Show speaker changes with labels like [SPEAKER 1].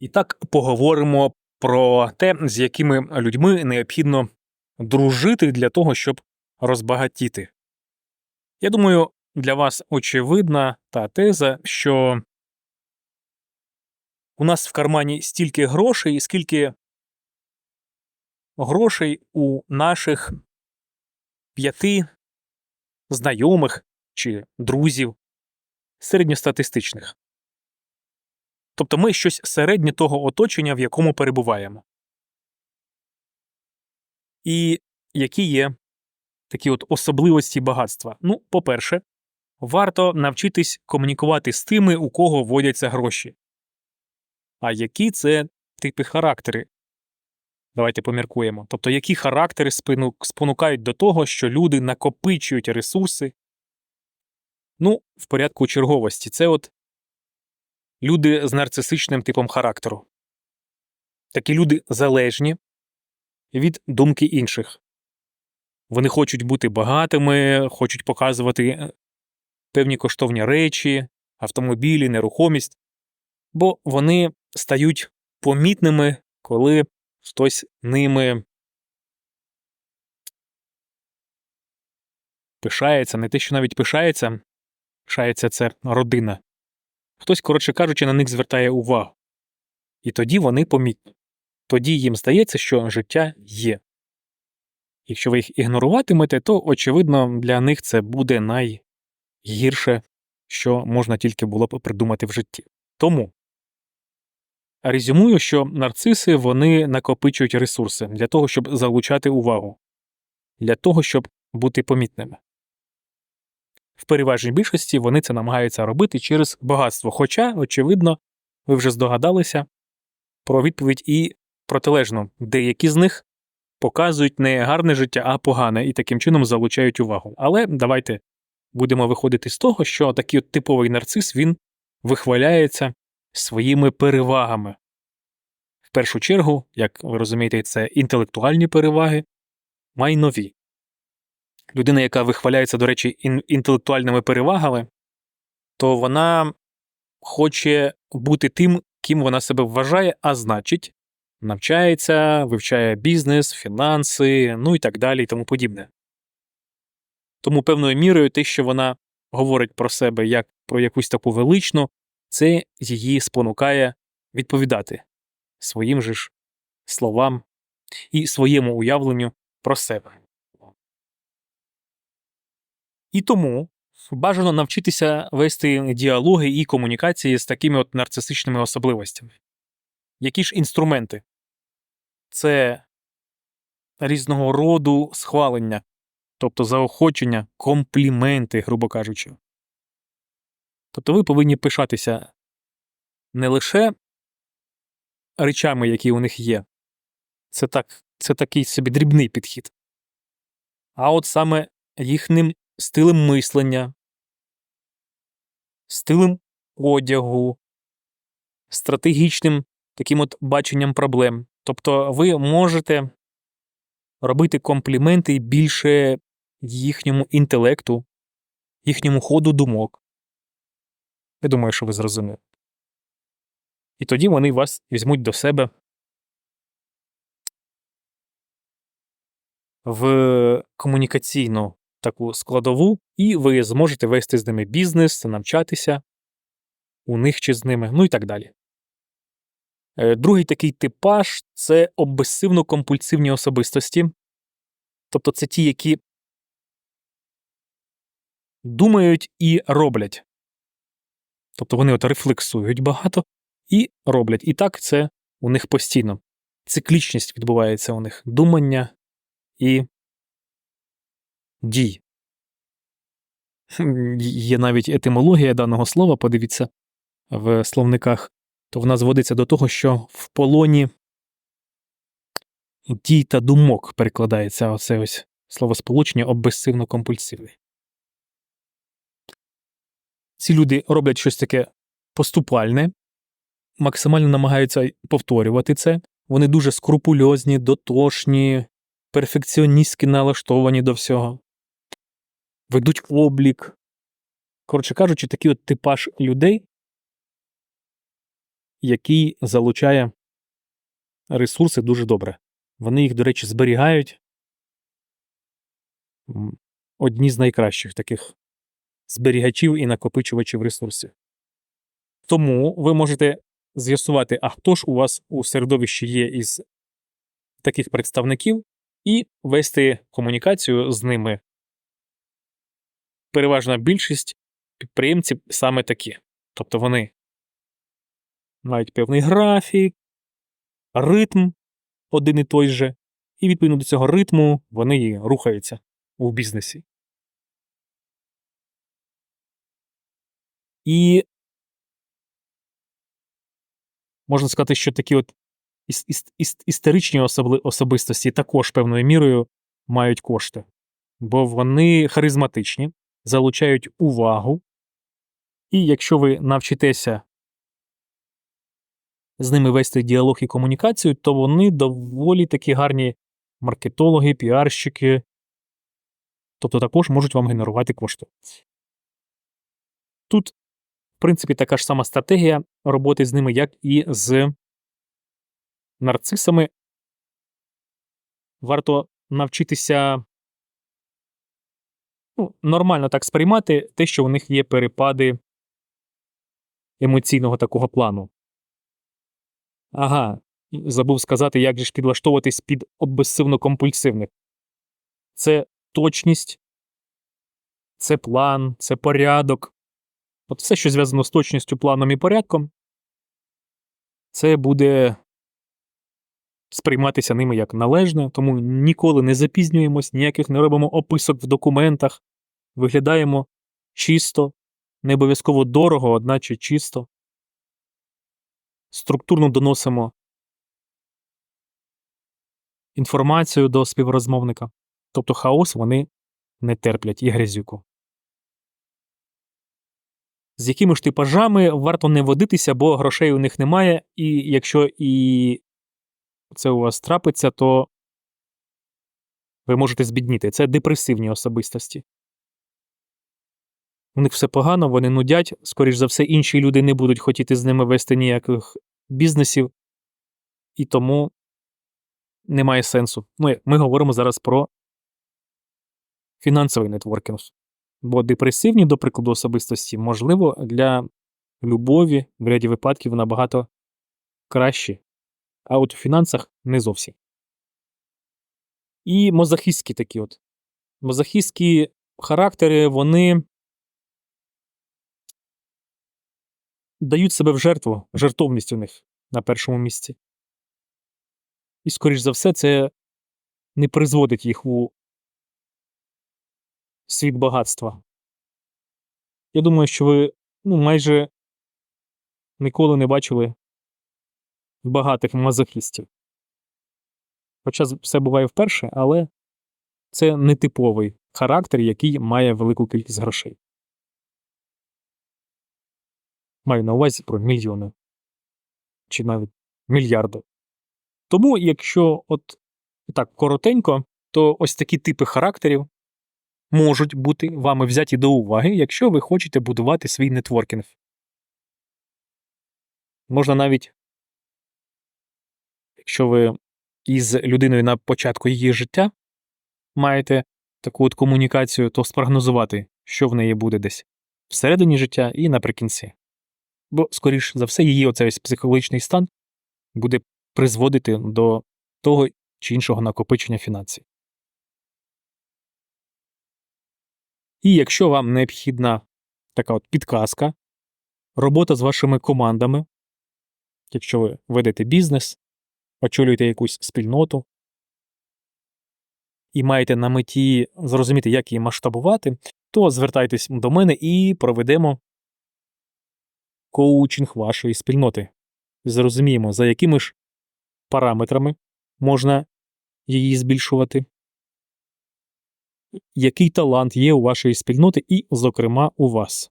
[SPEAKER 1] І так поговоримо про те, з якими людьми необхідно дружити для того, щоб розбагатіти. Я думаю, для вас очевидна та теза, що у нас в кармані стільки грошей, скільки грошей у наших п'яти знайомих чи друзів середньостатистичних. Тобто ми щось середнє того оточення, в якому перебуваємо. І які є такі от особливості багатства? Ну, по-перше, варто навчитись комунікувати з тими, у кого водяться гроші. А які це типи характери? Давайте поміркуємо. Тобто, які характери спонукають до того, що люди накопичують ресурси? Ну, в порядку черговості, це от люди з нарцисичним типом характеру. Такі люди залежні від думки інших. Вони хочуть бути багатими, хочуть показувати е, певні коштовні речі, автомобілі, нерухомість, бо вони стають помітними, коли хтось ними пишається, не те, що навіть пишається, пишається це родина. Хтось, коротше кажучи, на них звертає увагу. І тоді вони помітні. Тоді їм здається, що життя є. Якщо ви їх ігноруватимете, то, очевидно, для них це буде найгірше, що можна тільки було б придумати в житті. Тому резюмую, що нарциси вони накопичують ресурси для того, щоб залучати увагу, для того, щоб бути помітними. В переважній більшості вони це намагаються робити через багатство. Хоча, очевидно, ви вже здогадалися про відповідь і протилежно, деякі з них показують не гарне життя, а погане, і таким чином залучають увагу. Але давайте будемо виходити з того, що такий от типовий нарцис він вихваляється своїми перевагами. В першу чергу, як ви розумієте, це інтелектуальні переваги, майнові. Людина, яка вихваляється, до речі, інтелектуальними перевагами, то вона хоче бути тим, ким вона себе вважає, а значить, навчається, вивчає бізнес, фінанси, ну і так далі, і тому подібне. Тому певною мірою те, що вона говорить про себе як про якусь таку величну, це її спонукає відповідати своїм же ж словам і своєму уявленню про себе. І тому бажано навчитися вести діалоги і комунікації з такими от нарцисичними особливостями. Які ж інструменти? Це різного роду схвалення, тобто заохочення, компліменти, грубо кажучи. Тобто ви повинні пишатися не лише речами, які у них є, це, так, це такий собі дрібний підхід, а от саме їхнім стилем мислення, стилем одягу, стратегічним таким от баченням проблем. Тобто ви можете робити компліменти більше їхньому інтелекту, їхньому ходу думок. Я думаю, що ви зрозуміли. І тоді вони вас візьмуть до себе в комунікаційну таку складову, і ви зможете вести з ними бізнес, навчатися у них чи з ними, ну і так далі. Е, Другий такий типаж це обесивно-компульсивні особистості. Тобто це ті, які думають і роблять. Тобто вони от рефлексують багато і роблять. І так це у них постійно. Циклічність відбувається у них думання і дій. Є навіть етимологія даного слова, подивіться в словниках, то вона зводиться до того, що в полоні дій та думок перекладається оце ось словосполучення обесивно-компульсивний. Ці люди роблять щось таке поступальне, максимально намагаються повторювати це. Вони дуже скрупульозні, дотошні, перфекціоністськи налаштовані до всього, ведуть облік. Коротше кажучи, такий от типаж людей який залучає ресурси дуже добре. Вони їх, до речі, зберігають. Одні з найкращих таких зберігачів і накопичувачів ресурсів. Тому ви можете з'ясувати, а хто ж у вас у середовищі є із таких представників, і вести комунікацію з ними. Переважна більшість підприємців саме такі. Тобто вони мають певний графік, ритм один і той же, і відповідно до цього ритму вони і рухаються у бізнесі. І можна сказати, що такі от іс- іс- іс- історичні особистості також певною мірою мають кошти, бо вони харизматичні, залучають увагу, і якщо ви навчитеся з ними вести діалог і комунікацію, то вони доволі такі гарні маркетологи, піарщики, тобто також можуть вам генерувати кошти. Тут, в принципі, така ж сама стратегія роботи з ними, як і з нарцисами. Варто навчитися ну, нормально так сприймати те, що у них є перепади емоційного такого плану. Ага, забув сказати, як же ж підлаштовуватись під обсесивно-компульсивних. Це точність, це план, це порядок. От все, що зв'язано з точністю, планом і порядком, це буде сприйматися ними як належне, тому ніколи не запізнюємось, ніяких не робимо описок в документах, виглядаємо чисто, не обов'язково дорого, одначе чисто. Структурно доносимо інформацію до співрозмовника. Тобто хаос вони не терплять і грязюку. З якими ж типажами варто не водитися, бо грошей у них немає, і якщо і це у вас трапиться, то ви можете збідніти. Це депресивні особистості. У них все погано, вони нудять, скоріш за все, інші люди не будуть хотіти з ними вести ніяких бізнесів, і тому немає сенсу. Ну, ми говоримо зараз про фінансовий нетворкінг. Бо депресивні, до прикладу, особистості, можливо, для любові в ряді випадків набагато кращі, а от у фінансах не зовсім. І мозахістські такі от. Мозахістські характери, вони дають себе в жертву, жертовність у них на першому місці. І, скоріш за все, це не призводить їх у світ багатства. Я думаю, що ви ну, майже ніколи не бачили багатих мазохістів. Хоча все буває вперше, але це нетиповий характер, який має велику кількість грошей. Маю на увазі про мільйони чи навіть мільярди. Тому, якщо от так коротенько, то ось такі типи характерів можуть бути вами взяті до уваги, якщо ви хочете будувати свій нетворкінг. Можна навіть, якщо ви із людиною на початку її життя маєте таку от комунікацію, то спрогнозувати, що в неї буде десь всередині життя і наприкінці. Бо, скоріш за все, її оцей психологічний стан буде призводити до того чи іншого накопичення фінансів. І якщо вам необхідна така от підказка, робота з вашими командами, якщо ви ведете бізнес, очолюєте якусь спільноту і маєте на меті зрозуміти, як її масштабувати, то звертайтесь до мене і проведемо коучинг вашої спільноти. Зрозуміємо, за якими ж параметрами можна її збільшувати, який талант є у вашої спільноти, і, зокрема, у вас.